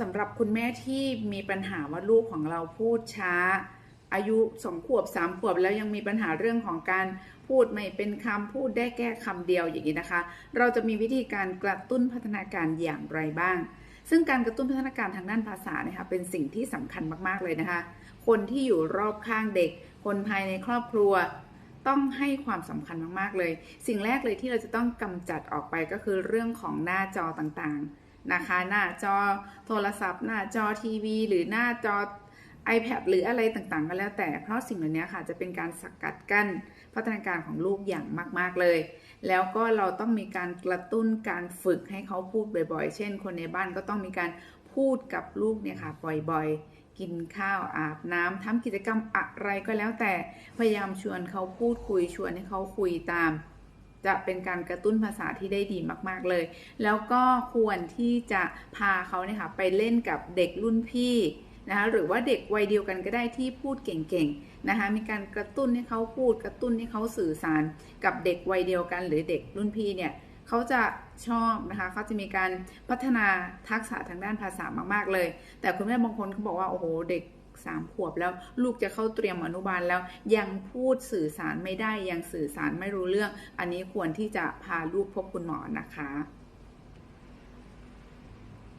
สำหรับคุณแม่ที่มีปัญหาว่าลูกของเราพูดช้า อายุสองขวบสามขวบแล้วยังมีปัญหาเรื่องของการพูดไม่เป็นคำพูดได้แค่คำเดียวอย่างนี้นะคะ เราจะมีวิธีการกระตุ้นพัฒนาการอย่างไรบ้าง ซึ่งการกระตุ้นพัฒนาการทางด้านภาษาเนี่ยค่ะเป็นสิ่งที่สำคัญมากๆเลยนะคะ คนที่อยู่รอบข้างเด็ก คนภายในครอบครัวต้องให้ความสำคัญมาก ๆ เลย สิ่งแรกเลยที่เราจะต้องกำจัดออกไปก็คือเรื่องของหน้าจอต่างๆ นะคะ หน้าจอโทรศัพท์ หน้าจอทีวี หรือหน้าจอ iPad หรืออะไรต่างๆ ก็แล้วแต่ เพราะสิ่งเหล่านี้ค่ะจะเป็นการสกัดกั้นพัฒนาการของลูกอย่างมากๆเลย แล้วก็เราต้องมีการกระตุ้นการฝึกให้เขาพูดบ่อยๆ เช่น คนในบ้านก็ต้องมีการพูดกับลูกเนี่ยค่ะบ่อยๆ กินข้าวอาบน้ำทำกิจกรรมอะไรก็แล้วแต่ พยายามชวนเขาพูดคุยชวนให้เขาคุยตาม จะเป็นการกระตุ้นภาษาที่ได้ดีมากๆเลย แล้วก็ควรที่จะพาเขาเนี่ยค่ะไปเล่นกับเด็กรุ่นพี่นะคะหรือว่าเด็กวัยเดียวกันก็ได้ที่พูดเก่งๆนะคะมีการกระตุ้นให้เขาพูดกระตุ้นให้เขาสื่อสารกับเด็กวัยเดียวกันหรือเด็กรุ่นพี่เนี่ยเขาจะชอบนะคะเขาจะมีการพัฒนาทักษะทางด้านภาษามากๆเลย แต่คุณแม่บางคนเขาบอกว่าโอ้โหเด็ก สามขวบแล้วลูกจะเข้าเตรียมอนุบาลแล้ว ยังพูดสื่อสารไม่ได้ยังสื่อสารไม่รู้เรื่อง อันนี้ควรที่จะพาลูกพบคุณหมอนะคะ